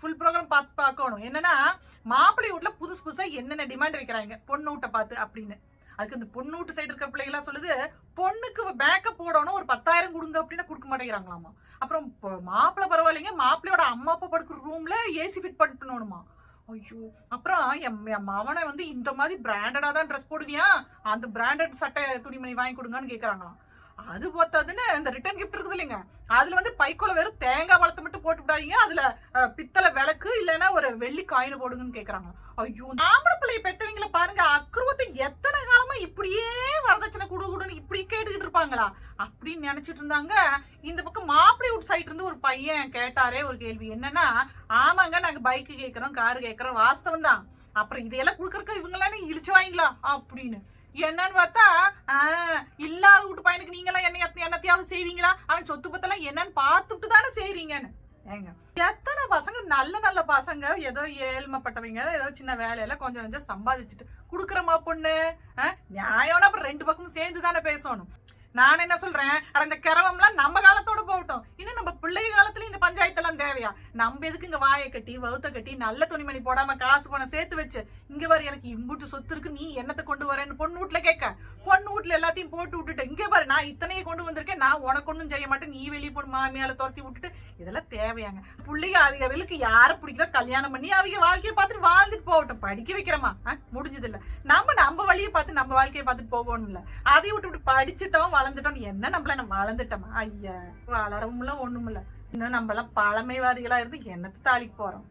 Full program பார்த்து பார்க்கணும். என்னன்னா மாப்பிள்ளை வீட்டுல புதுசு புதுசா என்னென்ன டிமாண்ட் வைக்கிறாங்க? பொண்ணு வீட்டை பார்த்து அப்படின்னு. அதுக்கு இந்த பொண்ணு வீட்டு சைடு இருக்கிற பிள்ளைகளாம் சொல்லுது பொண்ணுக்கு பேக்கப் போடணும் ஒரு பத்தாயிரம் கொடுங்க அப்படின்னா கொடுக்க மாட்டேங்கிறாங்களாமா. அப்புறம் மாப்பிள்ளை பரவாயில்லைங்க மாப்பிள்ளையோட அம்மா அப்பா படுக்கிற ரூம்ல ஏசி ஃபிட் பண்ணணுமா ஐயோ. அப்புறம் என் என் மவனை வந்து இந்த மாதிரி பிராண்டடா தான் ட்ரெஸ் போடுவியா? அந்த பிராண்டட் சட்டை துணிமணி வாங்கி கொடுங்கன்னு கேட்குறாங்களாம் அது பார்த்ததுன்னு இந்த ரிட்டர்ன் கிஃப்ட் இருக்குது இல்லைங்க அதுல வந்து பைக்கோல வெறும் தேங்காய் பழத்தை அதுல பித்தளை விளக்கு இல்லைன்னா ஒரு வெள்ளி காயின் போடுங்கன்னு கேக்குறாங்க. ஐயோ ஆம்பளை பிள்ளைய பெத்தவங்கள பாருங்க அக்குருவத்தை எத்தனை காலமா இப்படியே வரதட்சணை குடு குடுன்னு இப்படி கேட்டுக்கிட்டு இருப்பாங்களா? அப்படின்னு நினைச்சிட்டு இருந்தாங்க. இந்த பக்கம் மாப்பிளை வீட்டு சைடு இருந்து ஒரு பையன் கேட்டாரே ஒரு கேள்வி. என்னன்னா ஆமாங்க நாங்க பைக்கு கேட்கறோம் காரு கேட்கறோம் வாஸ்தவம் தான். அப்புறம் இதையெல்லாம் கொடுக்கறக்கு இவங்களாம் இழிச்சு வாங்கிங்களா? அப்படின்னு. என்னன்னு பார்த்தா ஆஹ், இல்லாத வீட்டு பையனுக்கு நீங்களாம் என்ன எத்த- என்னத்தையாவது செய்வீங்களா? அவன் சொத்து பத்தெல்லாம் என்னன்னு பார்த்துட்டு தானே செய்றீங்கன்னு. ஏங்க. எத்தனை பசங்க நல்ல நல்ல பசங்க ஏதோ ஏழ்மைப்பட்டவங்க ஏதோ சின்ன வேலையில கொஞ்சம் கொஞ்சம் சம்பாதிச்சுட்டு குடுக்குறமா பொண்ணு? ஆஹ், நியாயம்னா அப்புறம் ரெண்டு பக்கமும் சேர்ந்து தானே பேசணும். நான் என்ன சொல்றேன்? அட இந்த கிரவம்லாம் நம்ம காலத்தோட போகட்டும். இன்னும் நம்ம பிள்ளைங்க காலத்துல இந்த பஞ்சாயத்தெல்லாம் தேவையா? நம்ம எதுக்கு இங்க வாயை கட்டி வவுத்த கட்டி நல்ல துணிமணி போடாம காசு பணம் சேர்த்து வச்சு இங்க பாரு எனக்கு இம்புட்டு சொத்து இருக்கு நீ என்னத்தை கொண்டு வரேன்னு பொண்ணு வீட்டுல கேட்க. பொண்ணு வீட்டுல எல்லாத்தையும் போட்டு விட்டுட்டு இங்க பாரு நான் இத்தனையே கொண்டு வந்திருக்கேன் நான் உனக்கு ஒன்றும் செய்ய மாட்டேன் நீ வெளியே போட்டு மாமியால துரத்தி விட்டுட்டு இதெல்லாம் தேவையாங்க. பிள்ளைங்க அவங்க யாரை பிடிக்குதோ கல்யாணம் பண்ணி அவங்க வாழ்க்கையை பார்த்துட்டு வாழ்ந்துட்டு போகட்டும். படிக்க வைக்கிறோமா? முடிஞ்சது இல்ல நம்ம நம்ம வழியை பார்த்து நம்ம வாழ்க்கையை பார்த்துட்டு போகணும்ல. அதை விட்டு விட்டு படிச்சுட்டோம் வளர்ந்துட்டோம் என்ன நம்மள நம்ம வளர்ந்துட்டோமா? ஐயா வளரவும் இல்லை ஒண்ணும் இல்லை இன்னும் நம்மளாம் பழமைவாதிகளா இருந்து என்னத்தை தாளிக்கு போறோம்?